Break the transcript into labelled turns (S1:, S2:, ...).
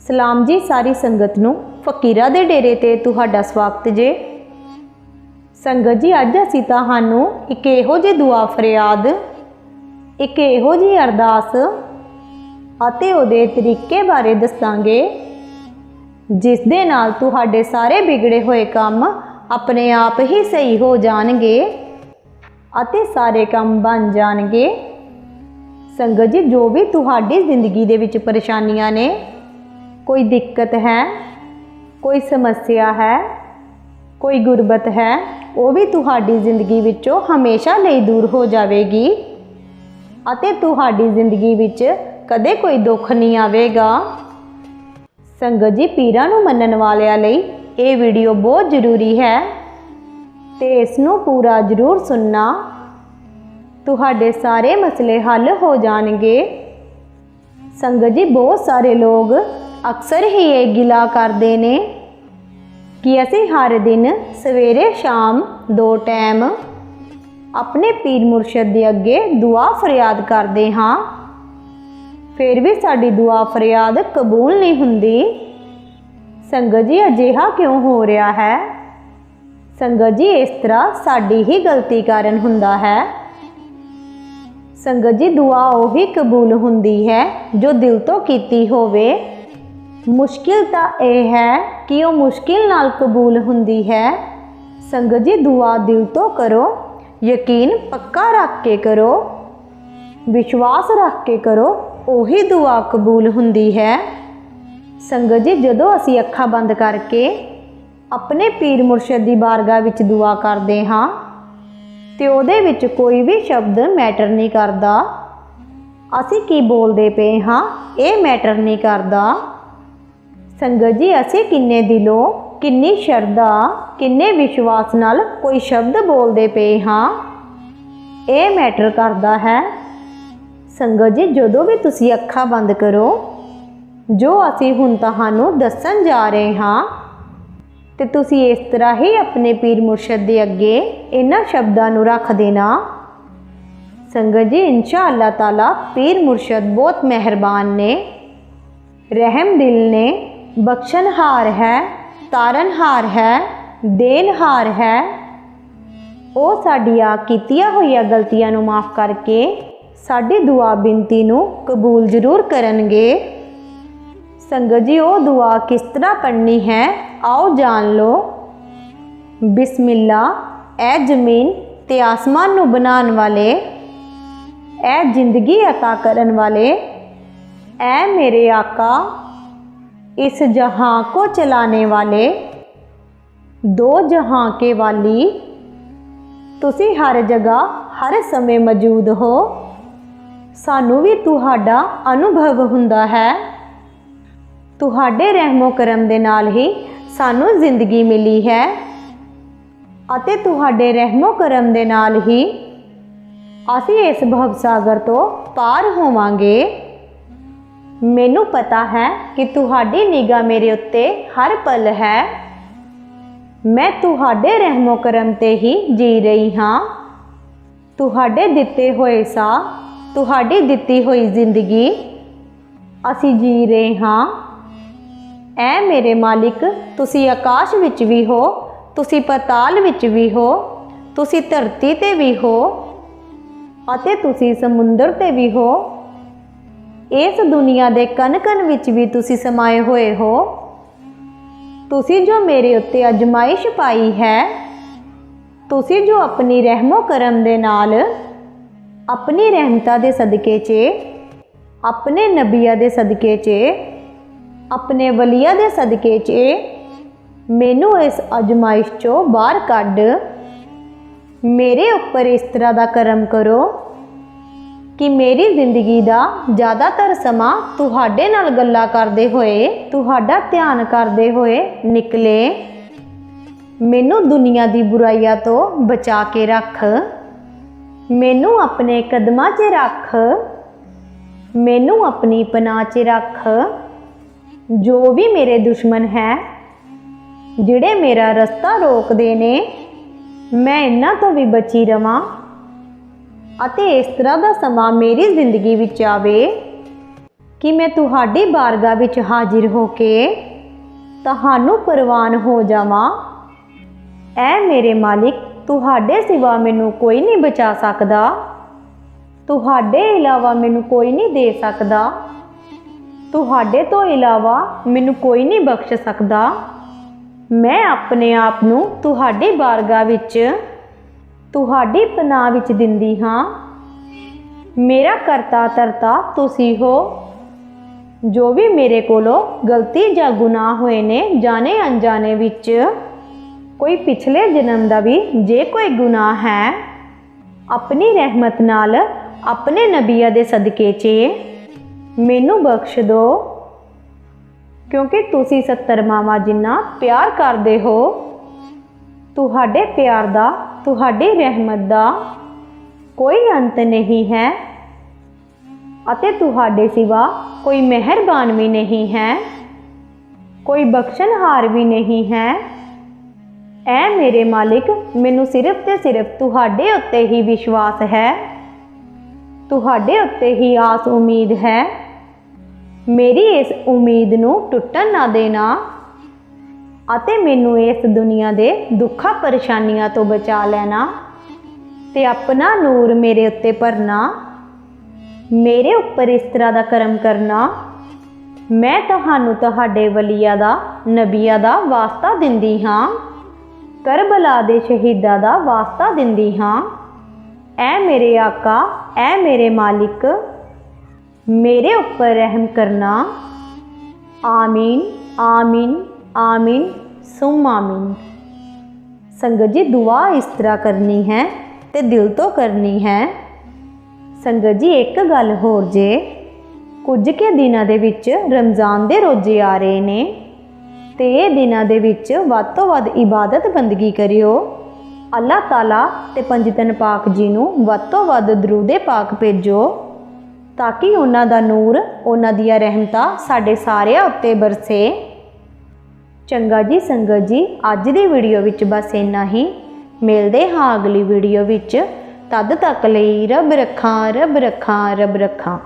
S1: ਸਲਾਮ ਜੀ ਸਾਰੀ ਸੰਗਤ ਨੂੰ। ਫਕੀਰਾ ਦੇ ਡੇਰੇ ਤੇ ਤੁਹਾਡਾ ਸਵਾਗਤ ਜੇ। ਸੰਗਤ ਜੀ, ਅੱਜ ਅਸੀਂ ਤੁਹਾਨੂੰ ਇੱਕ ਇਹੋ ਜਿਹੀ ਦੁਆ ਫਰਿਆਦ, ਇੱਕ ਇਹੋ ਜਿਹੀ ਅਰਦਾਸ ਅਤੇ ਉਹਦੇ ਤਰੀਕੇ ਬਾਰੇ ਦੱਸਾਂਗੇ, ਜਿਸ ਦੇ ਨਾਲ ਤੁਹਾਡੇ ਸਾਰੇ ਵਿਗੜੇ ਹੋਏ ਕੰਮ ਆਪਣੇ ਆਪ ਹੀ ਸਹੀ ਹੋ ਜਾਣਗੇ ਅਤੇ ਸਾਰੇ ਕੰਮ ਬਣ ਜਾਣਗੇ। ਸੰਗਤ ਜੀ, ਜੋ ਵੀ ਤੁਹਾਡੀ ਜ਼ਿੰਦਗੀ ਦੇ ਵਿੱਚ ਪਰੇਸ਼ਾਨੀਆਂ ਨੇ ਕੋਈ ਦਿੱਕਤ ਹੈ, ਕੋਈ ਸਮੱਸਿਆ ਹੈ, ਕੋਈ ਗੁਰਬਤ ਹੈ, ਉਹ ਵੀ ਤੁਹਾਡੀ ਜ਼ਿੰਦਗੀ ਵਿੱਚੋਂ ਹਮੇਸ਼ਾ ਲਈ ਦੂਰ ਹੋ ਜਾਵੇਗੀ ਅਤੇ ਤੁਹਾਡੀ ਜ਼ਿੰਦਗੀ ਵਿੱਚ ਕਦੇ ਕੋਈ ਦੁੱਖ ਨਹੀਂ ਆਵੇਗਾ। ਸੰਗਤ ਜੀ, ਪੀਰਾਂ ਨੂੰ ਮੰਨਣ ਵਾਲਿਆਂ ਲਈ ਇਹ ਵੀਡੀਓ ਬਹੁਤ ਜ਼ਰੂਰੀ ਹੈ ਤੇ ਇਸ ਨੂੰ ਪੂਰਾ ਜ਼ਰੂਰ ਸੁਣਨਾ। ਤੁਹਾਡੇ ਸਾਰੇ ਮਸਲੇ ਹੱਲ ਹੋ ਜਾਣਗੇ। ਸੰਗਤ ਜੀ, ਬਹੁਤ ਸਾਰੇ ਲੋਕ ਅਕਸਰ ਹੀ ਇਹ ਗਿਲਾ ਕਰਦੇ ਨੇ ਕਿ ਅਸੀਂ ਹਰ ਦਿਨ ਸਵੇਰੇ ਸ਼ਾਮ ਦੋ ਟਾਈਮ ਆਪਣੇ ਪੀਰ ਮੁਰਸ਼ਦ ਦੇ ਅੱਗੇ ਦੁਆ ਫਰਿਆਦ ਕਰਦੇ ਹਾਂ। ਫਿਰ ਵੀ ਸਾਡੀ ਦੁਆ ਫਰਿਆਦ ਕਬੂਲ ਨਹੀਂ ਹੁੰਦੀ। ਸੰਗਤ ਜੀ, ਅਜਿਹਾ ਕਿਉਂ ਹੋ ਰਿਹਾ ਹੈ? ਸੰਗਤ ਜੀ, ਇਸ ਤਰ੍ਹਾਂ ਸਾਡੀ ਹੀ ਗਲਤੀ ਕਾਰਨ ਹੁੰਦਾ ਹੈ। ਸੰਗਤ ਜੀ, ਦੁਆ ਉਹੀ ਕਬੂਲ ਹੁੰਦੀ ਹੈ ਜੋ ਦਿਲ ਤੋਂ ਕੀਤੀ ਹੋਵੇ। ਮੁਸ਼ਕਿਲ ਤਾਂ ਇਹ ਹੈ ਕਿ ਉਹ ਮੁਸ਼ਕਿਲ ਨਾਲ ਕਬੂਲ ਹੁੰਦੀ ਹੈ। ਸੰਗਤ ਜੀ, ਦੁਆ ਦਿਲ ਤੋਂ ਕਰੋ, ਯਕੀਨ ਪੱਕਾ ਰੱਖ ਕੇ ਕਰੋ, ਵਿਸ਼ਵਾਸ ਰੱਖ ਕੇ ਕਰੋ, ਉਹੀ ਦੁਆ ਕਬੂਲ ਹੁੰਦੀ ਹੈ। ਸੰਗਤ ਜੀ, ਜਦੋਂ ਅਸੀਂ ਅੱਖਾਂ ਬੰਦ ਕਰਕੇ ਆਪਣੇ ਪੀਰ ਮੁਰਸ਼ਦ ਦੀ ਬਾਰਗਾਹ ਵਿੱਚ ਦੁਆ ਕਰਦੇ ਹਾਂ, ਤੇ ਉਹਦੇ ਵਿੱਚ ਕੋਈ ਵੀ ਸ਼ਬਦ ਮੈਟਰ ਨਹੀਂ ਕਰਦਾ। ਅਸੀਂ ਕੀ ਬੋਲਦੇ ਪਏ ਹਾਂ? ਇਹ ਮੈਟਰ ਨਹੀਂ ਕਰਦਾ। ਸੰਗਤ ਜੀ, ਅਸੀਂ ਕਿੰਨੇ ਦਿਲੋਂ, ਕਿੰਨੀ ਸ਼ਰਧਾ, ਕਿੰਨੇ ਵਿਸ਼ਵਾਸ ਨਾਲ ਕੋਈ ਸ਼ਬਦ ਬੋਲਦੇ ਪਏ ਹਾਂ। ਇਹ ਮੈਟਰ ਕਰਦਾ ਹੈ, ਸੰਗਤ ਜੀ, ਜਦੋਂ ਵੀ ਤੁਸੀਂ ਅੱਖਾਂ ਬੰਦ ਕਰੋ, ਜੋ ਅਸੀਂ ਹੁਣ ਤੁਹਾਨੂੰ ਦੱਸਣ ਜਾ ਰਹੇ ਹਾਂ, ਤੇ ਤੁਸੀਂ ਇਸ ਤਰ੍ਹਾਂ ਹੀ ਆਪਣੇ ਪੀਰ ਮੁਰਸ਼ਦ ਦੇ ਅੱਗੇ ਇਹਨਾਂ ਸ਼ਬਦਾਂ ਨੂੰ ਰੱਖ ਦੇਣਾ। ਸੰਗਤ ਜੀ ਇਨਸ਼ਾ ਅੱਲਾਹ ਤਾਲਾ ਪੀਰ ਮੁਰਸ਼ਦ ਬਹੁਤ ਮਿਹਰਬਾਨ ਨੇ, ਰਹਿਮ ਦਿਲ ਨੇ ਬਖਸ਼ਣਹਾਰ ਹੈ ਤਾਰਨਹਾਰ ਹੈ ਦੇਨਹਾਰ ਹੈ ਉਹ ਸਾਡੀਆਂ ਕੀਤੀਆਂ ਹੋਈਆਂ ਗਲਤੀਆਂ ਨੂੰ ਮਾਫ ਕਰਕੇ ਸਾਡੀ ਦੁਆ ਬੇਨਤੀ ਨੂੰ ਕਬੂਲ ਜ਼ਰੂਰ ਕਰਨਗੇ ਸੰਗਤ ਜੀ ਉਹ ਦੁਆ ਕਿਸ ਤਰ੍ਹਾਂ ਪੜ੍ਹਨੀ ਹੈ ਆਓ ਜਾਣ ਲਓ ਬਿਸਮਿਲ੍ਲਾ ਐ ਜ਼ਮੀਨ ਤੇ ਆਸਮਾਨ ਨੂੰ ਬਣਾਉਣ ਵਾਲੇ ਐ ਜ਼ਿੰਦਗੀ عطا ਕਰਨ ਵਾਲੇ ਐ ਮੇਰੇ ਆਕਾ इस जहां को चलाने वाले दो जहां के वाली ਤੁਸੀਂ ਹਰ ਜਗ੍ਹਾ ਹਰ ਸਮੇਂ ਮੌਜੂਦ ਹੋ ਸਾਨੂੰ ਵੀ ਤੁਹਾਡਾ ਅਨੁਭਵ ਹੁੰਦਾ ਹੈ ਤੁਹਾਡੇ ਰਹਿਮੋ ਕਰਮ ਦੇ ਨਾਲ ਹੀ ਸਾਨੂੰ ਜ਼ਿੰਦਗੀ ਮਿਲੀ ਹੈ ਅਤੇ ਤੁਹਾਡੇ ਰਹਿਮੋ ਕਰਮ ਦੇ ਨਾਲ ਹੀ ਅਸੀਂ ਇਸ ਭਵਸਾਗਰ ਤੋਂ ਪਾਰ ਹੋਵਾਂਗੇ ਮੈਨੂੰ ਪਤਾ ਹੈ ਕਿ ਤੁਹਾਡੀ ਨਿਗਾਹ ਮੇਰੇ ਉੱਤੇ ਹਰ ਪਲ ਹੈ। ਮੈਂ ਤੁਹਾਡੇ ਰਹਿਮੋ ਕਰਮ ਤੇ ਹੀ ਜੀ ਰਹੀ ਹਾਂ। ਤੁਹਾਡੇ ਦਿੱਤੇ ਹੋਏ ਸਾਹ, ਤੁਹਾਡੀ ਦਿੱਤੀ ਹੋਈ ਜ਼ਿੰਦਗੀ, ਅਸੀਂ ਜੀ ਰਹੇ ਹਾਂ। ਐ ਮੇਰੇ ਮਾਲਿਕ, ਤੁਸੀਂ ਆਕਾਸ਼ ਵਿੱਚ ਵੀ ਹੋ, ਤੁਸੀਂ ਪਤਾਲ ਵਿੱਚ ਵੀ ਹੋ, ਤੁਸੀਂ ਧਰਤੀ ਤੇ ਵੀ ਹੋ ਅਤੇ ਤੁਸੀਂ ਸਮੁੰਦਰ ਤੇ ਵੀ ਹੋ। ਇਸ ਦੁਨੀਆ ਦੇ ਕਣ-ਕਣ ਵਿੱਚ ਵੀ ਤੁਸੀਂ ਸਮਾਏ ਹੋਏ ਹੋ। ਤੁਸੀਂ ਜੋ ਮੇਰੇ ਉੱਤੇ ਅਜਮਾਇਸ਼ ਪਾਈ ਹੈ, ਤੁਸੀਂ ਜੋ ਆਪਣੀ ਰਹਿਮੋ ਕਰਮ ਦੇ ਨਾਲ ਆਪਣੀ ਰਹਿਮਤਾਂ ਦੇ ਸਦਕੇ 'ਚ, ਆਪਣੇ ਨਬੀਆਂ ਦੇ ਸਦਕੇ 'ਚ, ਆਪਣੇ ਵਲੀਆਂ ਦੇ ਸਦਕੇ 'ਚ ਮੈਨੂੰ ਇਸ ਅਜਮਾਇਸ਼ 'ਚੋਂ ਬਾਹਰ ਕੱਢ, ਮੇਰੇ ਉੱਪਰ ਇਸ ਤਰ੍ਹਾਂ ਦਾ ਕਰਮ ਕਰੋ। ਕਿ ਮੇਰੀ ਜ਼ਿੰਦਗੀ ਦਾ ਜ਼ਿਆਦਾਤਰ ਸਮਾਂ ਤੁਹਾਡੇ ਨਾਲ ਗੱਲਾਂ ਕਰਦੇ ਹੋਏ, ਤੁਹਾਡਾ ਧਿਆਨ ਕਰਦੇ ਹੋਏ ਨਿਕਲੇ। ਮੈਨੂੰ ਦੁਨੀਆ ਦੀ ਬੁਰਾਈਆਂ ਤੋਂ ਬਚਾ ਕੇ ਰੱਖ। ਮੈਨੂੰ ਆਪਣੇ ਕਦਮਾਂ 'ਚ ਰੱਖ। ਮੈਨੂੰ ਆਪਣੀ ਪਨਾਹ 'ਚ ਰੱਖ। ਜੋ ਵੀ ਮੇਰੇ ਦੁਸ਼ਮਣ ਹੈ, ਜਿਹੜੇ ਮੇਰਾ ਰਸਤਾ ਰੋਕਦੇ ਨੇ, ਮੈਂ ਇਹਨਾਂ ਤੋਂ ਵੀ ਬਚੀ ਰਵਾਂ। ਅਤੇ ਇਸ ਤਰ੍ਹਾਂ ਦਾ ਸਮਾਂ ਮੇਰੀ ਜ਼ਿੰਦਗੀ ਵਿੱਚ ਆਵੇ ਕਿ ਮੈਂ ਤੁਹਾਡੀ ਬਾਰਗਾਹ ਵਿੱਚ ਹਾਜ਼ਰ ਹੋ ਕੇ ਤੁਹਾਨੂੰ ਪ੍ਰਵਾਨ ਹੋ ਜਾਵਾਂ। ਐ ਮੇਰੇ ਮਾਲਿਕ, ਤੁਹਾਡੇ ਸਿਵਾ ਮੈਨੂੰ ਕੋਈ ਨਹੀਂ ਬਚਾ ਸਕਦਾ। ਤੁਹਾਡੇ ਇਲਾਵਾ ਮੈਨੂੰ ਕੋਈ ਨਹੀਂ ਦੇ ਸਕਦਾ। ਤੁਹਾਡੇ ਤੋਂ ਇਲਾਵਾ ਮੈਨੂੰ ਕੋਈ ਨਹੀਂ ਬਖਸ਼ ਸਕਦਾ। ਮੈਂ ਆਪਣੇ ਆਪ ਨੂੰ ਤੁਹਾਡੀ ਬਾਰਗਾਹ ਵਿੱਚ ਤੁਹਾਡੀ ਪਨਾਹ ਵਿੱਚ ਦਿੰਦੀ ਹਾਂ। ਮੇਰਾ ਕਰਤਾ ਧਰਤਾ ਤੁਸੀਂ ਹੋ। ਜੋ ਵੀ ਮੇਰੇ ਕੋਲੋਂ ਗਲਤੀ ਜਾਂ ਗੁਨਾਹ ਹੋਏ ਨੇ, ਜਾਣੇ ਅਣਜਾਣੇ ਵਿੱਚ, ਕੋਈ ਪਿਛਲੇ ਜਨਮ ਦਾ ਵੀ ਜੇ ਕੋਈ ਗੁਨਾਹ ਹੈ, ਆਪਣੀ ਰਹਿਮਤ ਨਾਲ ਆਪਣੇ ਨਬੀਆ ਦੇ ਸਦਕੇ 'ਚ ਮੈਨੂੰ ਬਖਸ਼ ਦਿਓ ਕਿਉਂਕਿ ਤੁਸੀਂ ਸੱਤਰ ਮਾਵਾਂ ਜਿੰਨਾ ਪਿਆਰ ਕਰਦੇ ਹੋ, ਤੁਹਾਡੇ ਪਿਆਰ ਦਾ ਤੁਹਾਡੀ ਰਹਿਮਤ ਦਾ ਕੋਈ ਅੰਤ ਨਹੀਂ ਹੈ ਅਤੇ ਤੁਹਾਡੇ ਸਿਵਾ ਕੋਈ ਮਿਹਰਬਾਨ ਵੀ ਨਹੀਂ ਹੈ, ਕੋਈ ਬਖਸ਼ਣਹਾਰ ਵੀ ਨਹੀਂ ਹੈ। ਐ ਮੇਰੇ ਮਾਲਿਕ, ਮੈਨੂੰ ਸਿਰਫ ਤੇ ਸਿਰਫ ਤੁਹਾਡੇ ਉੱਤੇ ਹੀ ਵਿਸ਼ਵਾਸ ਹੈ। ਤੁਹਾਡੇ ਉੱਤੇ ਹੀ ਆਸ ਉਮੀਦ ਹੈ। ਮੇਰੀ ਇਸ ਉਮੀਦ ਨੂੰ ਟੁੱਟਣ ਨਾ ਦੇਣਾ। ਅਤੇ ਮੈਨੂੰ ਇਸ ਦੁਨੀਆ ਦੇ ਦੁੱਖਾਂ ਪਰੇਸ਼ਾਨੀਆਂ ਤੋਂ ਬਚਾ ਲੈਣਾ ਤੇ ਆਪਣਾ ਨੂਰ ਮੇਰੇ ਉੱਤੇ ਭਰਨਾ, ਮੇਰੇ ਉੱਪਰ ਇਸ ਤਰ੍ਹਾਂ ਦਾ ਕਰਮ ਕਰਨਾ, ਮੈਂ ਤੁਹਾਨੂੰ ਤੁਹਾਡੇ ਵਲੀਆਂ ਦਾ, ਨਬੀਆਂ ਦਾ ਵਾਸਤਾ ਦਿੰਦੀ ਹਾਂ, ਕਰਬਲਾ ਦੇ ਸ਼ਹੀਦਾਂ ਦਾ ਵਾਸਤਾ ਦਿੰਦੀ ਹਾਂ। ਐ ਮੇਰੇ ਆਕਾ, ਐ ਮੇਰੇ ਮਾਲਿਕ, ਮੇਰੇ ਉੱਪਰ ਰਹਿਮ ਕਰਨਾ। ਆਮੀਨ ਆਮੀਨ। ਆਮੀਨ, ਸੁਮ ਆਮੀਨ। ਸੰਗਤ ਜੀ, ਦੁਆ ਇਸ ਤਰ੍ਹਾਂ ਕਰਨੀ ਹੈ ਤੇ ਦਿਲ ਤੋਂ ਕਰਨੀ ਹੈ। ਸੰਗਤ ਜੀ, ਇੱਕ ਗੱਲ ਹੋਰ ਜੇ, ਕੁਝ ਕੇ ਦਿਨਾਂ ਦੇ ਵਿੱਚ ਰਮਜ਼ਾਨ ਦੇ ਰੋਜ਼ੇ ਆ ਰਹੇ ਨੇ, ਤੇ ਇਹ ਦਿਨਾਂ ਦੇ ਵਿੱਚ ਵੱਧ ਤੋਂ ਵੱਧ ਇਬਾਦਤ ਬੰਦਗੀ ਕਰਿਓ। ਅੱਲਾਹ ਤਾਲਾ ਤੇ ਪੰਜਤਨ ਪਾਕ ਜੀ ਨੂੰ ਵੱਧ ਤੋਂ ਵੱਧ ਦਰੂਦੇ ਪਾਕ ਭੇਜੋ, ਤਾਂ ਕਿ ਉਹਨਾਂ ਦਾ ਨੂਰ, ਉਹਨਾਂ ਦੀਆਂ ਰਹਿਮਤਾਂ ਸਾਡੇ ਸਾਰਿਆਂ ਉੱਤੇ ਬਰਸੇ। ਚੰਗਾ ਜੀ ਸੰਗਤ ਜੀ, ਅੱਜ ਦੀ ਵੀਡੀਓ ਵਿੱਚ ਬਸ ਇੰਨਾ ਹੀ। ਮਿਲਦੇ ਹਾਂ ਅਗਲੀ ਵੀਡੀਓ ਵਿੱਚ। ਤਦ ਤੱਕ ਲਈ ਰੱਬ ਰੱਖਾਂ ਰੱਬ ਰੱਖਾਂ ਰੱਬ ਰੱਖਾਂ।